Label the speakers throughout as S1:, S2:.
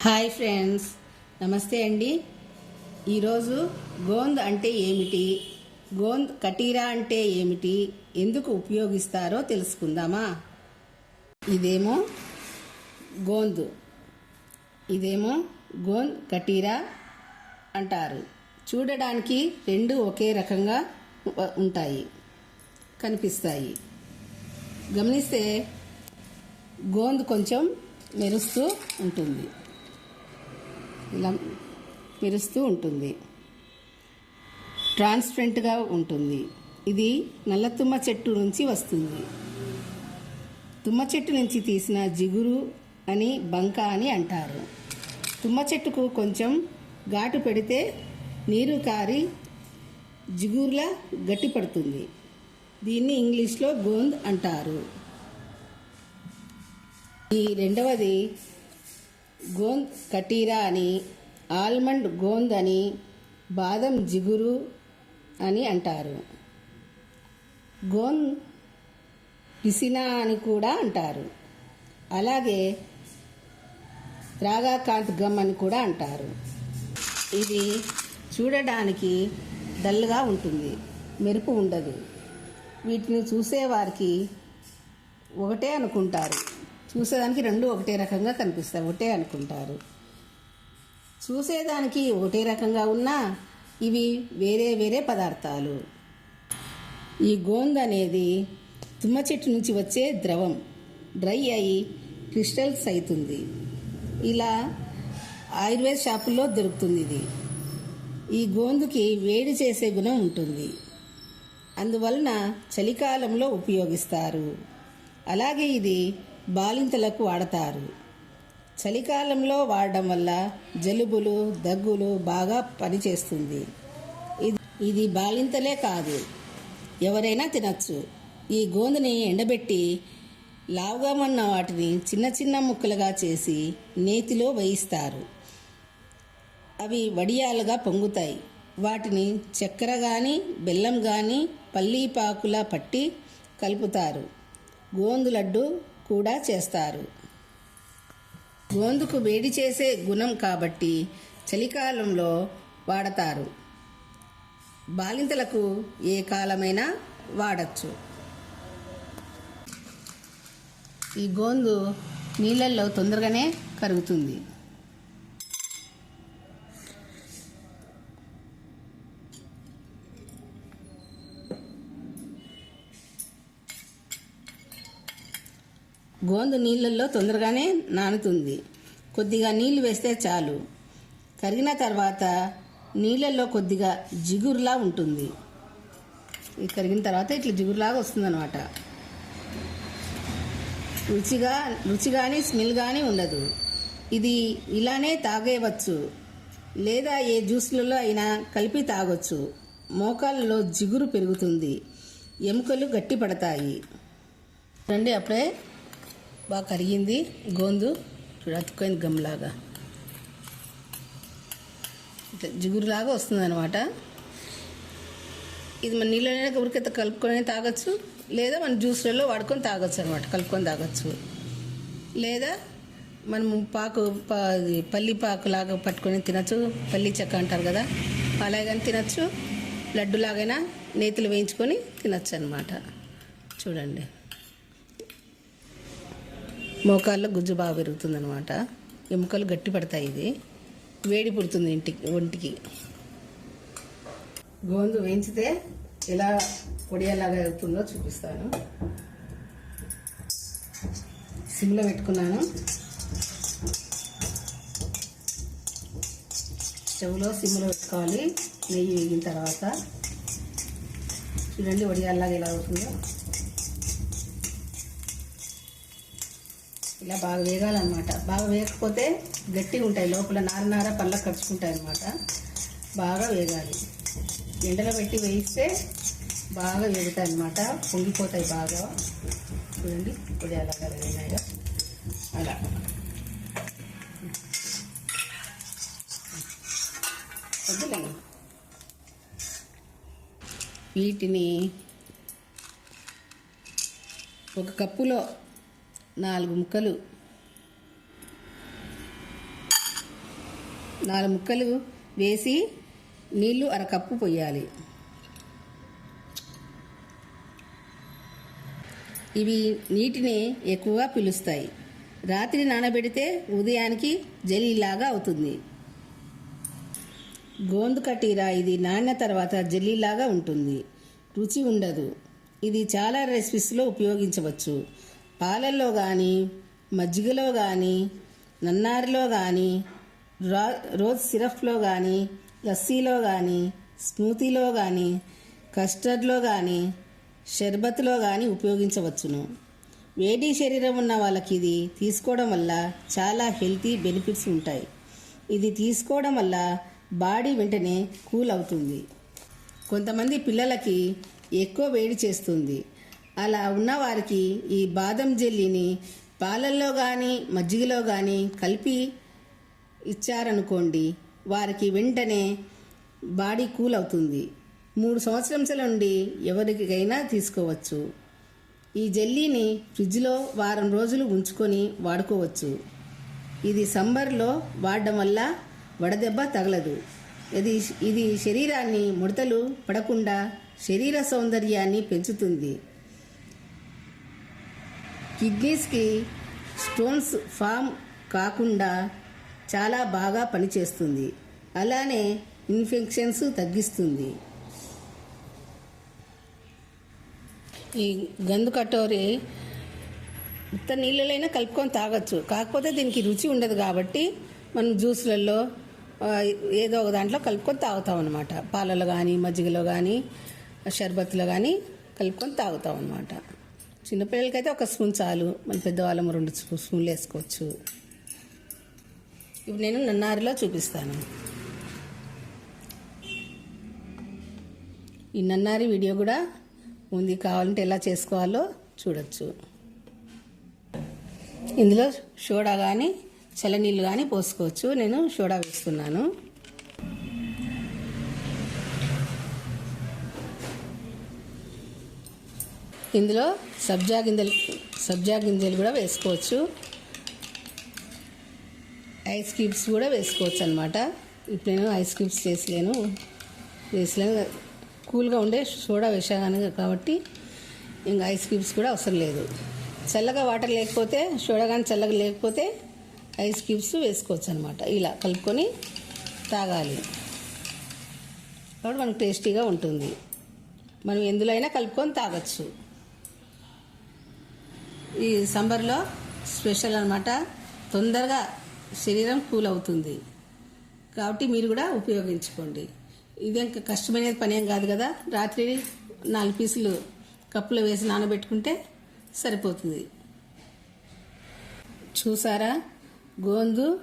S1: Hi friends నమస్తే అండి. ఈరోజు గోంద్ అంటే ఏమిటి? గోంద్ కటీరా అంటే ఏమిటి? ఎందుకు ఉపయోగిస్తారో తెలుసుకుందామా? ఇదేమో గోంద్. ఇదేమో గోంద్ కటీరా అంటారు. చూడడానికి రెండు ఒకే రకంగా ఉంటాయి కనిపిస్తాయి. గమనిస్తే గోంద్ కొంచెం మెరుస్తూ ఉంటుంది. ఇలా మెరుస్తూ ఉంటుంది. ట్రాన్స్పరెంట్గా ఉంటుంది. ఇది నల్ల తుమ్మ చెట్టు నుంచి వస్తుంది. తుమ్మ చెట్టు నుంచి తీసిన జిగురు అని బంక అని అంటారు. తుమ్మ చెట్టుకు కొంచెం ఘాటు పెడితే నీరు కారి జిగురులా గట్టిపడుతుంది దీన్ని ఇంగ్లీష్లో గోంద్ అంటారు. ఈ రెండవది గోంద్ కటీరా అని ఆల్మండ్ గోంద్ అని బాదం జిగురు అని అంటారు. గోంద్ పిసినా అని కూడా అంటారు. అలాగే రాగాకాంత్ గమ్ అని కూడా అంటారు. ఇది చూడడానికి డల్గా ఉంటుంది. మెరుపు ఉండదు. వీటిని చూసేవారికి ఒకటే అనుకుంటారు. చూసేదానికి రెండు ఒకటే రకంగా కనిపిస్తాయి ఒకటే అనుకుంటారు. చూసేదానికి ఒకటే రకంగా ఉన్నా ఇవి వేరే వేరే పదార్థాలు. ఈ గోంగ్ అనేది తుమ్మ చెట్టు నుంచి వచ్చే ద్రవం డ్రై అయి క్రిస్టల్స్ అవుతుంది. ఇలా ఆయుర్వేద షాపుల్లో దొరుకుతుంది ఇది. ఈ గోందుకి వేడి చేసే గుణం ఉంటుంది. అందువలన చలికాలంలో ఉపయోగిస్తారు. అలాగే ఇది బాలింతలకు వాడతారు. చలికాలంలో వాడడం వల్ల జలుబులు దగ్గులు బాగా పనిచేస్తుంది. ఇది ఇది బాలింతలే కాదు. ఎవరైనా తినచ్చు. ఈ గోందుని ఎండబెట్టి లావుగా ఉన్న వాటిని చిన్న చిన్న ముక్కలుగా చేసి నేతిలో వేయిస్తారు. అవి వడియాలుగా పొంగుతాయి. వాటిని చక్కెర కానీ బెల్లం కానీ పల్లీపాకులా పట్టి కలుపుతారు. గోందు లడ్డు కూడా చేస్తారు. గోందుకు వేడి చేసే గుణం కాబట్టి చలికాలంలో వాడతారు. బాలింతలకు ఏ కాలమైనా వాడచ్చు. ఈ గోందు నీళ్ళల్లో తొందరగానే కరుగుతుంది. గోందు నీళ్ళల్లో తొందరగానే నానుతుంది. కొద్దిగా నీళ్ళు వేస్తే చాలు. కరిగిన తర్వాత నీళ్ళల్లో కొద్దిగా జిగురులా ఉంటుంది. ఇది కరిగిన తర్వాత ఇట్లా జిగురులాగా వస్తుందన్నమాట. రుచిగా రుచి కానీ స్మెల్ కానీ ఉండదు. ఇది ఇలానే తాగేయవచ్చు. లేదా ఏ జ్యూస్లలో అయినా కలిపి తాగొచ్చు. మోకాళ్ళలో జిగురు పెరుగుతుంది. ఎముకలు గట్టి పడతాయి రండి అప్పుడే బాగా కరిగింది. గోందు చూడు అతుక్కోయింది గమ్లాగా. ఇట్లా జిగురులాగా వస్తుంది అనమాట ఇది మన నీళ్ళనే ఉరికెత్త కలుపుకొని తాగొచ్చు లేదా మన జ్యూస్లలో వాడుకొని తాగొచ్చు అనమాట కలుపుకొని తాగొచ్చు. లేదా మనము పాకు పల్లి పాకు లాగా పట్టుకొని తినచ్చు. పల్లి చెక్క అంటారు కదా అలాగే కానీ తినచ్చు. లడ్డు లాగైనా నేతిలో వేయించుకొని తినచ్చు అనమాట చూడండి. మోకాల్లో గుజ్జు బాగా పెరుగుతుంది అనమాట ఎముకలు గట్టి పడతాయి ఇది వేడి పుడుతుంది ఇంటికి ఒంటికి. గోందు వేయించితే ఎలా పొడియలాగా అవుతుందో చూపిస్తాను. సిమ్లో పెట్టుకున్నాను. స్టవ్లో సిమ్లో పెట్టుకోవాలి. నెయ్యి వేగిన తర్వాత. చూడండి వడియాల్లాగా ఎలా అవుతుందో. ఇలా బాగా వేగాలన్నమాట. బాగా వేయకపోతే గట్టిగా ఉంటాయి. లోపల నార నార పళ్ళకు కరుచుకుంటాయి అన్నమాట. బాగా వేగాలి. ఎండలో పెట్టి వేయిస్తే బాగా వేగుతాయి అన్నమాట. పొంగిపోతాయి బాగా. చూడండి ఇప్పుడు అలాగా వేగినాయో అలా. వద్దులేండి వీటిని ఒక కప్పులో నాలుగు ముక్కలు. నాలుగు ముక్కలు వేసి నీళ్ళు అరకప్పు పోయాలి ఇవి నీటిని ఎక్కువగా పిలుస్తాయి. రాత్రి నానబెడితే ఉదయానికి జల్లీలాగా అవుతుంది. గోందు కటీరా ఇది నాణ్య తర్వాత జెల్లీలాగా ఉంటుంది. రుచి ఉండదు. ఇది చాలా రెసిపీస్లో ఉపయోగించవచ్చు. పాలల్లో కానీ మజ్జిగలో కానీ నన్నారిలో కానీ రా రోజ్ సిరప్లో కానీ లస్సీలో కానీ స్మూతీలో కానీ కస్టర్డ్లో కానీ షర్బత్లో కానీ ఉపయోగించవచ్చును. వేడి శరీరం ఉన్న వాళ్ళకి ఇది తీసుకోవడం వల్ల చాలా హెల్తీ బెనిఫిట్స్ ఉంటాయి. ఇది తీసుకోవడం వల్ల బాడీ వెంటనే కూల్ అవుతుంది. కొంతమంది పిల్లలకి ఎక్కువ వేడి చేస్తుంది. అలా ఉన్న వారికి ఈ బాదం జెల్లీని పాలల్లో కానీ మజ్జిగలో కానీ కలిపి ఇచ్చారనుకోండి వారికి వెంటనే బాడీ కూల్ అవుతుంది మూడు సంవత్సరంల నుండి ఎవరికైనా తీసుకోవచ్చు. ఈ జెల్లీని ఫ్రిడ్జ్లో వారం రోజులు ఉంచుకొని వాడుకోవచ్చు. ఇది సంబర్లో వాడడం వల్ల వడదెబ్బ తగలదు. ఇది ఇది శరీరాన్ని ముడతలు పడకుండా శరీర సౌందర్యాన్ని పెంచుతుంది. కిడ్నీస్కి స్టోన్స్ ఫామ్ కాకుండా చాలా బాగా పనిచేస్తుంది. అలానే ఇన్ఫెక్షన్స్ తగ్గిస్తుంది. ఈ గందు కటోరి ఉత్త నీళ్ళలైనా కలుపుకొని తాగొచ్చు. కాకపోతే దీనికి రుచి ఉండదు కాబట్టి మనం జ్యూస్లలో ఏదో ఒక దాంట్లో కలుపుకొని తాగుతాం అనమాట పాలలో కానీ మజ్జిగలో కానీ షర్బత్లో కానీ కలుపుకొని తాగుతాం అనమాట చిన్నపిల్లలకైతే ఒక స్పూన్ చాలు. మన పెద్దవాళ్ళము రెండు స్పూన్లు వేసుకోవచ్చు. ఇప్పుడు నేను నన్నారిలో చూపిస్తాను. ఈ నన్నారి వీడియో కూడా ఉంది కావాలంటే ఎలా చేసుకోవాలో చూడొచ్చు. ఇందులో సోడా కానీ చల్లనీళ్ళు కానీ పోసుకోవచ్చు. నేను సోడా వేస్తున్నాను. ఇందులో సబ్జా గింజలు సబ్జా గింజలు కూడా వేసుకోవచ్చు. ఐస్ క్యూబ్స్ కూడా వేసుకోవచ్చు అనమాట ఇప్పుడు నేను ఐస్ క్యూబ్స్ చేసలేను వేసలేను. కూల్గా ఉండే సోడా వేసాను కాబట్టి ఇంకా ఐస్ క్యూబ్స్ కూడా అవసరం లేదు. చల్లగా వాటర్ లేకపోతే సోడా కానీ చల్లగా లేకపోతే ఐస్ క్యూబ్స్ వేసుకోవచ్చు అనమాట ఇలా కలుపుకొని తాగాలి. కాబట్టి మనకు టేస్టీగా ఉంటుంది. మనం ఎందులో అయినా కలుపుకొని తాగొచ్చు. ఈ సంబర్లో స్పెషల్ అనమాట తొందరగా శరీరం కూల్ అవుతుంది. కాబట్టి మీరు కూడా ఉపయోగించుకోండి. ఇదేం కష్టమైన పని ఏం కాదు కదా. రాత్రి నాలుగు పీసులు కప్పులో వేసి నానబెట్టుకుంటే సరిపోతుంది. చూసారా? గోందు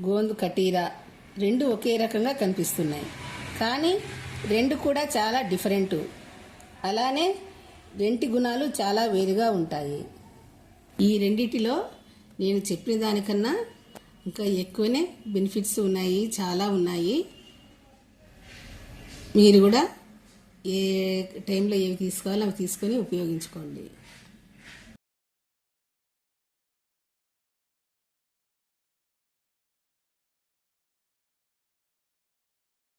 S1: గోందు కటీరా రెండు ఒకే రకంగా కనిపిస్తున్నాయి. కానీ రెండు కూడా చాలా డిఫరెంట్. అలానే రెంటి గుణాలు చాలా వేరుగా ఉంటాయి. ఈ రెండిటిలో నేను చెప్పిన దానికన్నా ఇంకా ఎక్కువనే బెనిఫిట్స్ ఉన్నాయి చాలా ఉన్నాయి. మీరు కూడా ఏ టైంలో ఏవి తీసుకోవాలో అవి తీసుకొని ఉపయోగించుకోండి.